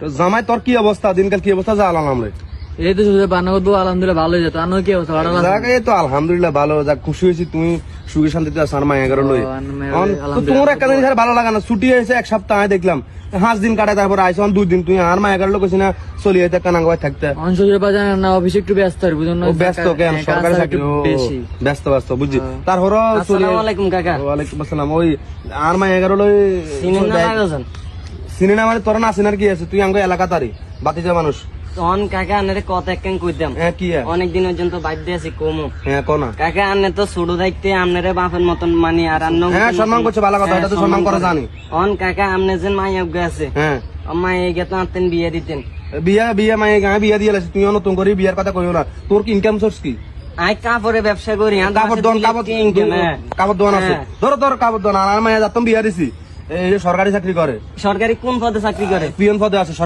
তো জামাই তোর কি অবস্থা? দিনকাল কি অবস্থা? জানালাম রে এই তো আলহামদুলিল্লাহ ভালোই যেত আর কি অবস্থা? ভালো এই তো আলহামদুলিল্লাহ ভালো। যাক খুশি হয়েছি। তুমি সুখে শান্তিতে আছো আর মায়া লই। তোমার একটা জিনিস ভালো লাগে না। ছুটি হয়েছে এক সপ্তাহ আমি দেখলাম। পাঁচ দিন কাটায় তারপর আইসো দুই দিন তুই আর মায়া গেল কইছি না চলি যেতে কানাঙ্গায় থাকতে। অঞ্চলের বাজার না অফিসে একটু ব্যস্ত আর বুঝুন ও ব্যস্ত কেন? সরকারি চাকরি ব্যস্ত ব্যস্ত বুঝছি। তারপর চলি আসসালামু আলাইকুম কাকা। ওয়ালাইকুম আসসালাম। ওই আর মায়া এগারো লই চিনেন না লাগছেন সিনেমা মানে তোর না সিনার কি আছে? তুই আঙ্গ এলাকা তারি বাতিজা মানুষ। তখন কাকা আনের কথা একখান কইতাম। হ্যাঁ কি হ্যাঁ? অনেক দিন পর্যন্ত বাধ্য আছি কমু। হ্যাঁ কোনা কাকা আনে তো ছোট দায়িত্বে আমনের বাপের মতন মানি আর আন্ন হ্যাঁ সম্মান করছে ভালো কথা এটা তো সম্মান করে জানি। অন কাকা আমনে যে মাই আগে আছে হ্যাঁ। মাই গে তো আনতেন বিয়ে দিতেন। বিয়া বিয়া মায়ে গায়ে বিয়া দিয়ে তুই নতুন করে বিয়ার কথা কইও না। তোর কি ইনকাম সোর্স কি? আই কাপড়ে ব্যবসা করি কাপড় দোকান কাপড় হ্যাঁ। দোকান আছে। হ্যাঁ। ধরো ধর কাপড় দোকান আর মায়ে যাতাম বিয়া দিছি। সরকারি চাকরি করে। সরকারি কোন পদে চাকরি করে? পিয়ন পদে আছে